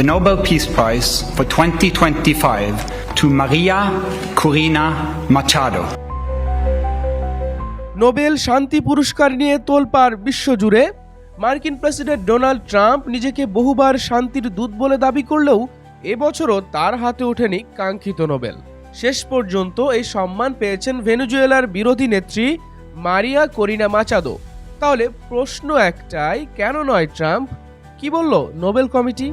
the Nobel Peace Prize for 2025 to Maria Corina Machado. Nobel শান্তি পুরস্কার নিয়ে তোলপাড় বিশ্বজুড়ে মার্কিন প্রেসিডেন্ট ডোনাল্ড ট্রাম্প নিজেকে বহুবার শান্তির দূত বলে দাবি করলেও এবছরও তার হাতে ওঠেনি কাঙ্ক্ষিত নোবেল। শেষ পর্যন্ত এই সম্মান পেয়েছেন ভেনেজুয়েলার বিরোধী নেত্রী মারিয়া করিনা মাচাদো। তাহলে প্রশ্ন একটাই, কেন নয় ট্রাম্প? কি বলল নোবেল কমিটি?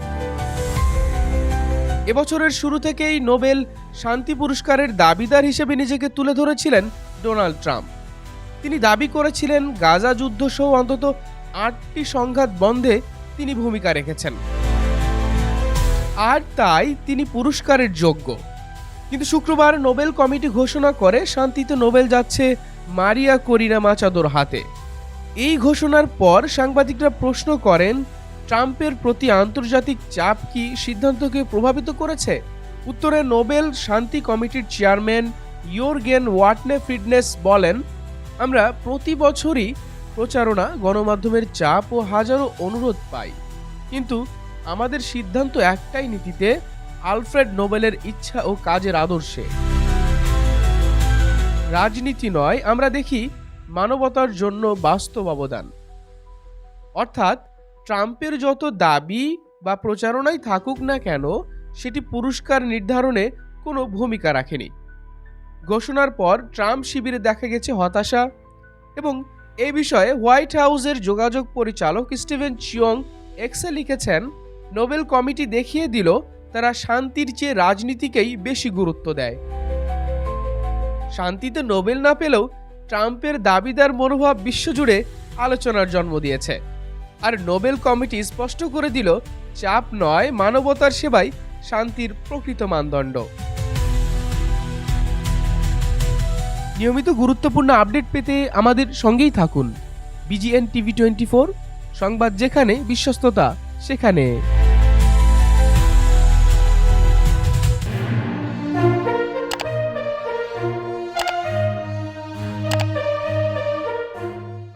এবছরের শুরু থেকেই নোবেল শান্তি পুরস্কারের দাবিদার হিসেবে নিজেকে তুলে ধরেছিলেন ডোনাল্ড ট্রাম্প। তিনি দাবি করেছিলেন, গাজা যুদ্ধ সহ অন্তত আটটি সংঘাত বন্ধে তিনি ভূমিকা রেখেছেন। আর তাই তিনি পুরস্কারের যোগ্য। কিন্তু শুক্রবার নোবেল কমিটি ঘোষণা করে শান্তিতে নোবেল যাচ্ছে মারিয়া করিনা মাচাদোর হাতে। এই ঘোষণার পর সাংবাদিকরা প্রশ্ন করেন ট্রাম্পের প্রতি আন্তর্জাতিক চাপ কি সিদ্ধান্তকে প্রভাবিত করেছে? উত্তরে নোবেল শান্তি কমিটির চেয়ারম্যান ইয়োরগেন ওয়াটনে ফিটনেস বলেন, আমরা প্রতি বছরই প্রচারণা, গণমাধ্যমের চাপ ও হাজারো অনুরোধ পাই। কিন্তু আমাদের সিদ্ধান্ত একটাই নীতিতে, আলফ্রেড নোবেলের ইচ্ছা ও কাজের আদর্শে। রাজনীতি নয়, আমরা দেখি মানবতার জন্য বাস্তব অবদান। অর্থাৎ ট্রাম্পের যত দাবি বা প্রচারণাই থাকুক না কেন, সেটি পুরস্কার নির্ধারণে কোনো ভূমিকা রাখেনি। ঘোষণার পর ট্রাম্প শিবিরে দেখা গেছে হতাশা এবং এ বিষয়ে হোয়াইট হাউসের যোগাযোগ পরিচালক স্টিভেন চিয়ং এক্সে লিখেছেন, নোবেল কমিটি দেখিয়ে দিল তারা শান্তির চেয়ে রাজনীতিকেই বেশি গুরুত্ব দেয়। শান্তিতে নোবেল না পেলেও ট্রাম্পের দাবিদার মনোভাব বিশ্বজুড়ে আলোচনার জন্ম দিয়েছে। আর নোবেল কমিটি স্পষ্ট করে দিল, চাপ নয় মানবতার সেবাই শান্তির প্রকৃত মানদণ্ড। নিয়মিত গুরুত্বপূর্ণ আপডেট পেতে আমাদের সঙ্গেই থাকুন। বিজিএন টিভি টোয়েন্টি সংবাদ যেখানে, বিশ্বস্ততা সেখানে।